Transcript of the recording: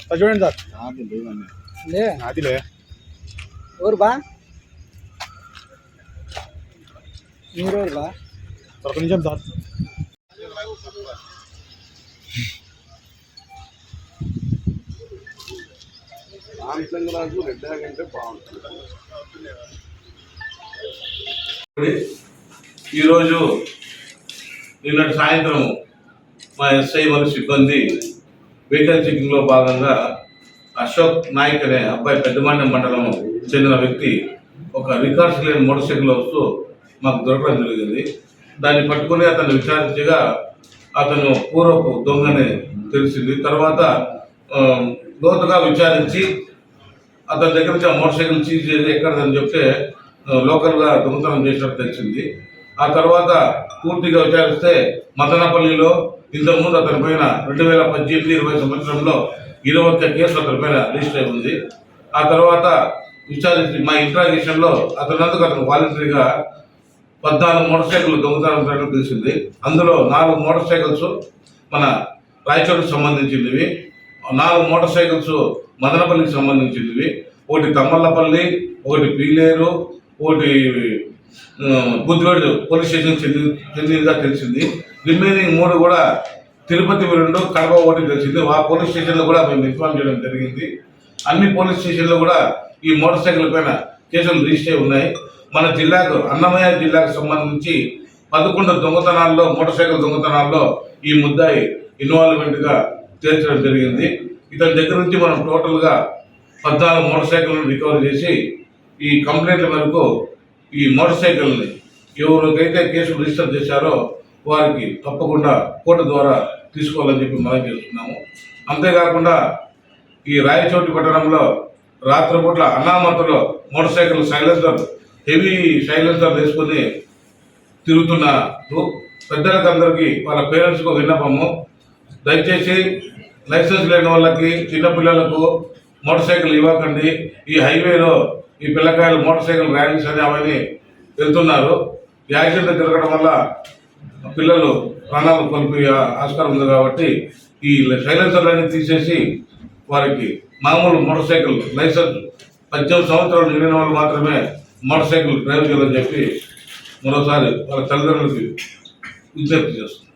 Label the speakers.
Speaker 1: Sir చూడండి sir.
Speaker 2: లే.
Speaker 1: అదిలే
Speaker 2: ఎవరు బా? మీరు ఎవరు బా
Speaker 1: ఒక నిమిషం సార్.
Speaker 3: ఈరోజు నిన్నటి సాయంత్రం మా ఎస్ఐ మరియు సిబ్బంది వెహికల్ చెకింగ్లో భాగంగా అశోక్ నాయక్ అనే అబ్బాయి పెద్దమండ మండలం చెందిన వ్యక్తి ఒక రికార్డ్స్ లేని మోటార్ సైకిల్ వస్తూ మాకు దొరకడం జరిగింది. దాన్ని పట్టుకుని అతను విచారించగా అతను పూర్వపు దొంగని తెలిసింది. తర్వాత లోతుగా విచారించి అతని దగ్గర నుంచి ఆ మోటార్ సైకిల్ సీజ్ చేసి ఎక్కడదని చెప్తే లోకల్గా దొంగతనం చేసినట్టు తెలిసింది. ఆ తర్వాత పూర్తిగా విచారిస్తే మదనపల్లిలో ఇంతకుముందు అతని పైన రెండు వేల పద్దెనిమిది ఇరవై సంవత్సరంలో ఇరవై ఒక్క కేసులు అతని పైన రిజిస్టర్ అయి ఉంది. ఆ తర్వాత విచారించి మా ఇంట్రాగేషన్లో అతనందుకు అతను వాలంటరీగా పద్నాలుగు మోటార్ సైకిల్ దొంగతనం చేయడం తెలిసింది. అందులో నాలుగు మోటార్ సైకిల్స్ మన రాయచూరుకు సంబంధించినవి నాలుగు మోటార్ సైకిల్స్ మదనపల్లికి సంబంధించినవి ఒకటి తమ్మల్లపల్లి ఒకటి పీలేరు ఒకటి బుద్ధివేడు పోలీస్ స్టేషన్ చెంది చెందినదిగా తెలిసింది. రిమైనింగ్ మూడు కూడా తిరుపతి రెండు కడప ఒకటి తెలిసింది. ఆ పోలీస్ స్టేషన్లో కూడా మేము ఇన్ఫామ్ చేయడం జరిగింది. అన్ని పోలీస్ స్టేషన్లో కూడా ఈ మోటార్ సైకిల్ పైన కేసులు రిజిస్టర్ అయి ఉన్నాయి. మన జిల్లాకు అన్నమయ్య జిల్లాకు సంబంధించి పదకొండు దొంగతనాల్లో మోటార్ సైకిల్ దొంగతనాల్లో ఈ ముద్దాయి ఇన్వాల్వ్మెంట్గా చేర్చడం జరిగింది. ఇతని దగ్గర నుంచి మనం టోటల్గా పద్నాలుగు మోటార్ సైకిల్ను రికవర్ చేసి ఈ కంప్లైంట్ల మేరకు ఈ మోటార్ సైకిల్ని ఎవరికైతే కేసు రిజిస్టర్ చేశారో వారికి తప్పకుండా కోర్టు ద్వారా తీసుకోవాలని చెప్పి మనం చేస్తున్నాము. అంతేకాకుండా ఈ రాయచోటి పట్టణంలో రాత్రిపూట్ల అనామతలో motor cycle silencer heavy silencer వేసుకొని తిరుగుతున్నారు పెద్దలకు అందరికీ వాళ్ళ పేరెంట్స్కు విన్నపము. దయచేసి లైసెన్స్ లేని వాళ్ళకి చిన్నపిల్లలకు మోటార్ సైకిల్ ఇవ్వకండి. ఈ హైవేలో ఈ పిల్లకాయలు మోటార్ సైకిల్ ర్యాలీస్ అని అవన్నీ వెళ్తున్నారు. ఈ యాక్సిడెంట్ జరగడం వల్ల పిల్లలు ప్రాణాలు కోల్పోయే ఆస్కారం ఉంది కాబట్టి ఈ సైలెన్సర్లన్నీ తీసేసి వారికి మామూలు మోటార్ సైకిల్ లైసెన్స్ పద్దెనిమిది సంవత్సరాలు నిండిన వాళ్ళు మాత్రమే మోటార్ సైకిల్ డ్రైవ్ చేయాలని చెప్పి మరోసారి వాళ్ళ తల్లిదండ్రులకి విజ్ఞప్తి చేస్తున్నారు